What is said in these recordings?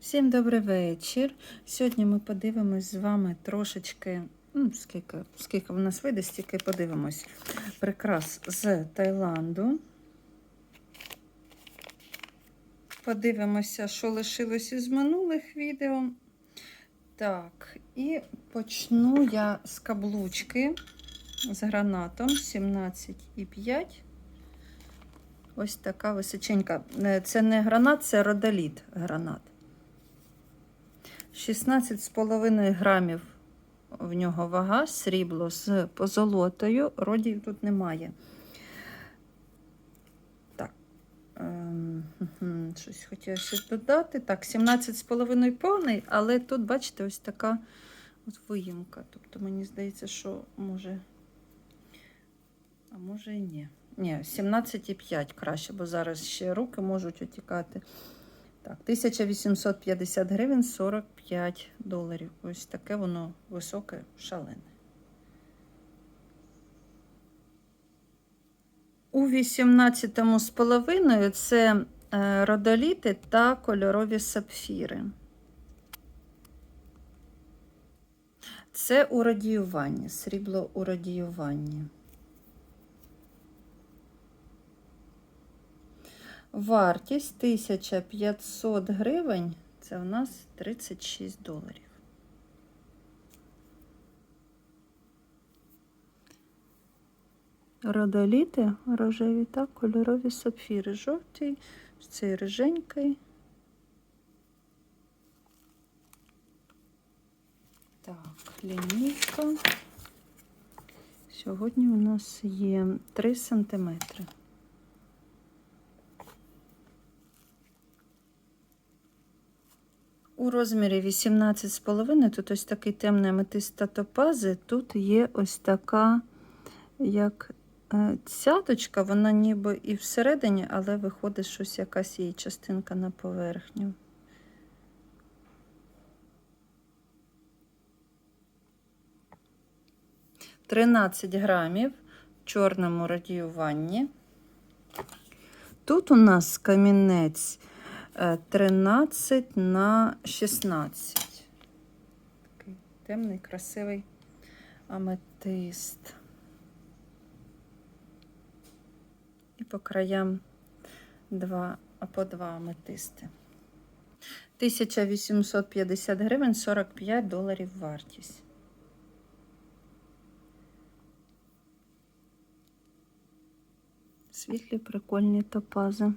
Всім добрий вечір. Сьогодні ми подивимось з вами трошечки, ну, скільки, скільки в нас вийде, стільки подивимось. Прикрас з Таїланду. Подивимося, що лишилось із минулих відео. Так, і почну я з каблучки з гранатом 17,5. Ось така височенька. Е, Це не гранат, це родоліт гранат. 16,5 грамів в нього вага, срібло з позолотою. Родів тут немає. Так. ем, Щось хотіла ще додати. Так, 17,5 повний, але тут, бачите, ось така от виїмка. Тобто, мені здається, що може. А може і ні. Ні, 17,5 краще, бо зараз ще руки можуть отікати. Так, 1850 гривень 45 доларів. Ось таке воно високе, шалене. У 18 з половиною це е, родоліти та кольорові сапфіри. Це у радіюванні, срібло у радіюванні. Вартість 1500 гривень. Це у нас 36 доларів. Родоліти рожеві та кольорові сапфіри. Жовтий, цей риженький. Так, лінійка. Сьогодні у нас є 3 сантиметри. У розмірі 18,5 тут ось такий темний аметист топази. Тут є ось така, як е, цяточка, вона ніби і всередині, але виходить щось якась її частинка на поверхню. Тринадцять грамів в чорному радіюванні. Тут у нас камінець. 13 на 16. Такий темний, красивий аметист. І по краям два, по два аметисти. 1850 гривень 45 доларів вартість. Світлі прикольні топази.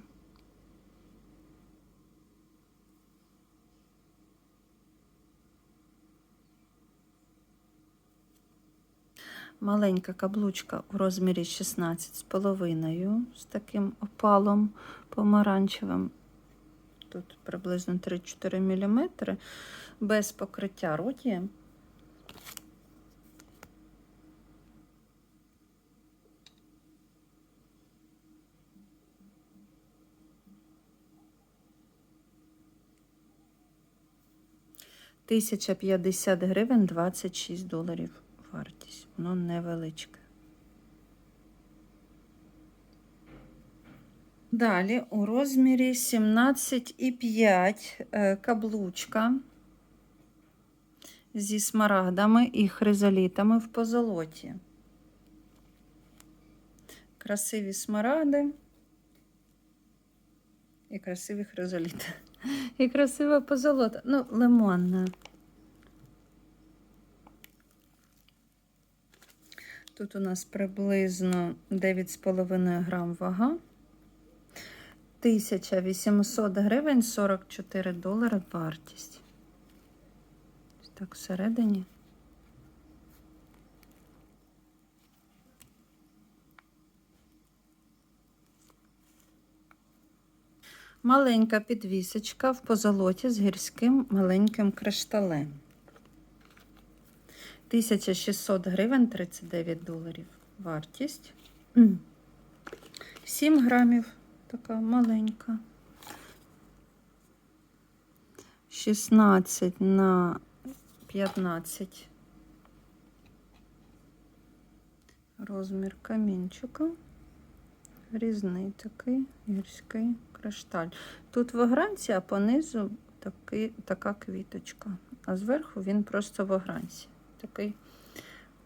Маленька каблучка у розмірі 16,5 з таким опалом помаранчевим. Тут приблизно 3-4 мм, без покриття роді. Тисяча п'ятдесят гривень 26 доларів вартість. Воно невеличке. Далі у розмірі 17,5 е, каблучка зі смарагдами і хризолітами в позолоті. Красиві смарагди і красиві хризоліти. І красива позолота. Ну, лимонна. Тут у нас приблизно 9,5 грам вага. 1800 гривень 44 долари вартість. Так всередині. Маленька підвісочка в позолоті з гірським маленьким кришталем. 1600 гривень 39 доларів. Вартість. 7 грамів така маленька. 16 на 15. Розмір камінчика. Різний такий гірський кришталь. Тут в гранці, а понизу такий, така квіточка. А зверху він просто в огранці. Такий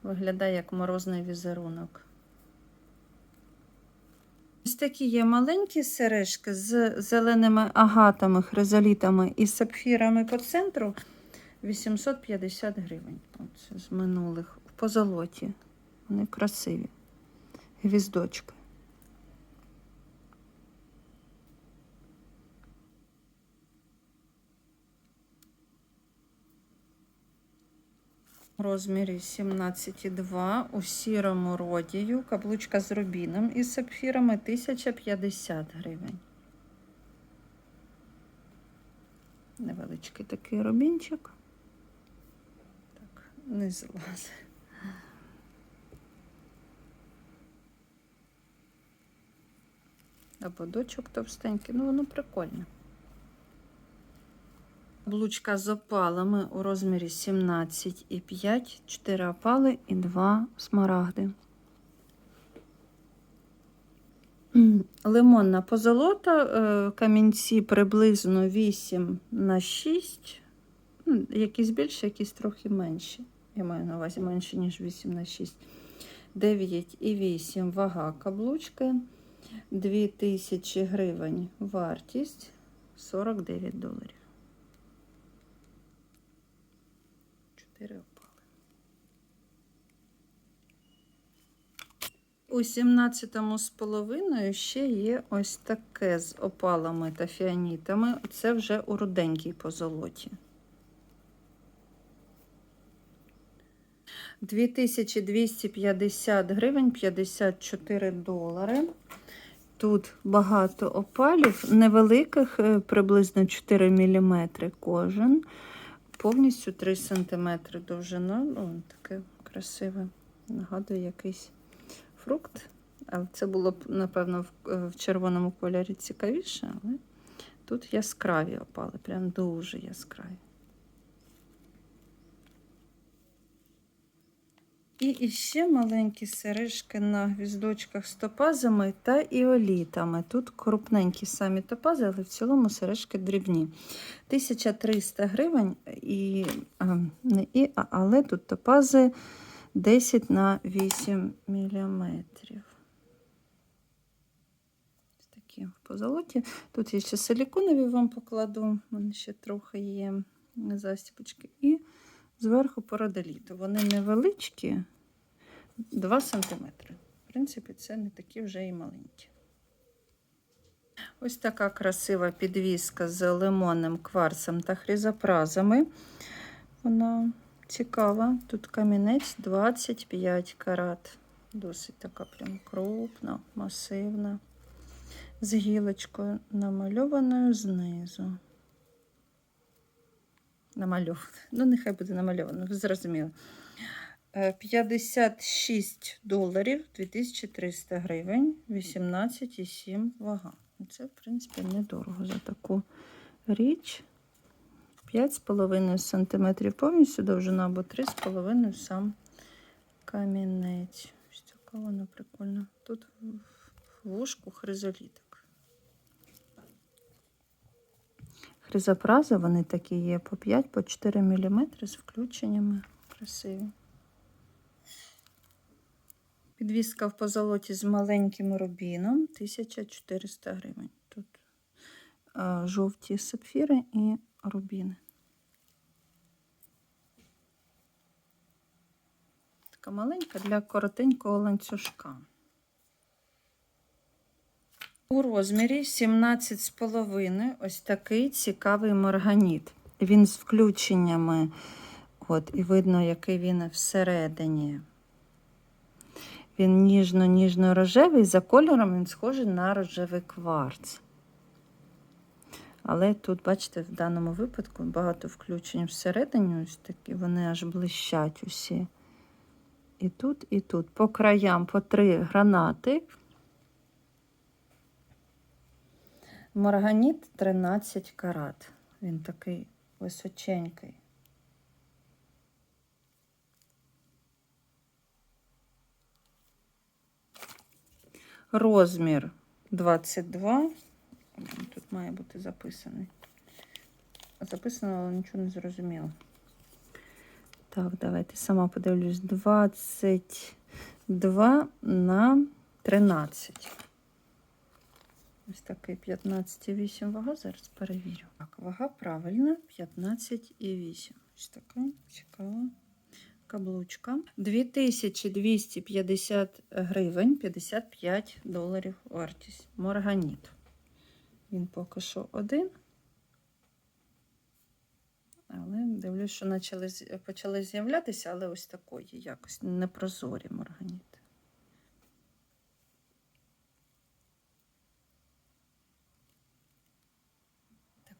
виглядає як морозний візерунок. Ось такі є маленькі сережки з зеленими агатами, хризолітами і сапфірами по центру 850 гривень. Оце з минулих в позолоті. Вони красиві. Гвіздочки. В розмірі 17,2 у сірому родію, каблучка з рубіном і сапфірами 1050 гривень. Невеличкий такий рубінчик. Так, не злазить. Ободочок товстенький, ну воно прикольне. Каблучка з опалами у розмірі 17,5, 4 опали і 2 смарагди. Лимонна позолота, е, камінці приблизно 8 на 6. Ну, Якісь більше, якісь трохи менші. Я маю на увазі менше, ніж 8 на 6. 9,8 вага каблучки. 2000 гривень вартість 49 доларів. 4 опали. У 17 з половиною ще є ось таке з опалами та фіанітами. Це вже у руденькій позолоті. 2250 гривень 54 долари. Тут багато опалів, невеликих, е, приблизно 4 мм кожен, повністю 3 см довжина. Ну, таке красиве. Нагадує якийсь фрукт. Але це було б, напевно, в, е, в червоному кольорі цікавіше, але тут яскраві опали, прям дуже яскраві. І іще маленькі сережки на гвіздочках з топазами та іолітами. Тут крупненькі самі топази, але в цілому сережки дрібні. 1300 гривень, і, а, не і, а, але тут топази 10 на 8 міліметрів. Ось Такі в позолоті. Тут я ще силіконові вам покладу. У мене ще трохи є застіпочки. І зверху парадоліту. Вони невеличкі, 2 см. В принципі, це не такі вже і маленькі. Ось така красива підвіска з лимонним кварцем та хризопразами. Вона цікава. Тут камінець 25 карат. Досить така прям крупна, масивна. З гілочкою намальованою знизу намальовано. Ну, нехай буде намальовано, ви зрозуміли. Е, 56 доларів 2300 гривень, 18,7 вага. Це, в принципі, недорого за таку річ. 5,5 см повністю довжина або 3,5 сам камінець. Ось така вона прикольна. Тут в вушку хризоліток. Хризопрази, вони такі є по 5-4 мм з включеннями. Красиві. Підвіска в позолоті з маленьким рубіном 1400 гривень. Тут а, жовті сапфіри і рубіни. Така маленька для коротенького ланцюжка. У розмірі 17,5 ось такий цікавий марганіт. Він з включеннями, от, і видно, який він всередині. Він ніжно-ніжно-рожевий, за кольором він схожий на рожевий кварц. Але тут, бачите, в даному випадку багато включень всередині, ось такі, вони аж блищать усі. І тут, і тут. По краям по три гранати. Марганіт 13 карат. Він такий височенький. Розмір 22. Тут має бути записаний. записано, але нічого не зрозуміло. Так, давайте сама подивлюсь. 22 на 13. Ось такий 15,8 вага. Зараз перевірю. Так, вага правильна, 15,8. Ось така цікава каблучка. 2250 гривень, 55 доларів вартість. Морганіт. Він поки що один. Але дивлюсь, що почали, з'являтися, але ось такої якось непрозорі морганіти.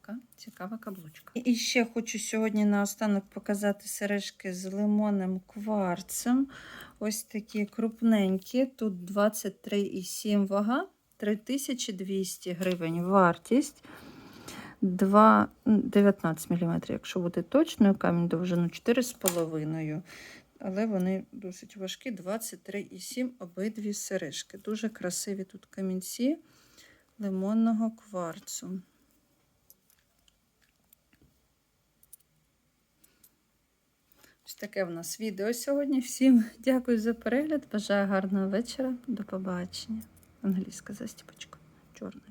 Така цікава каблучка. І ще хочу сьогодні наостанок показати сережки з лимонним кварцем. Ось такі крупненькі. Тут 23,7 вага, 3200 гривень вартість. 2, 19 мм, якщо бути точною, камінь довжину 4,5. Але вони досить важкі, 23,7 обидві сережки. Дуже красиві тут камінці лимонного кварцу. Ось таке в нас відео сьогодні. Всім дякую за перегляд. Бажаю гарного вечора. До побачення. Англійська застіпочка. Чорна.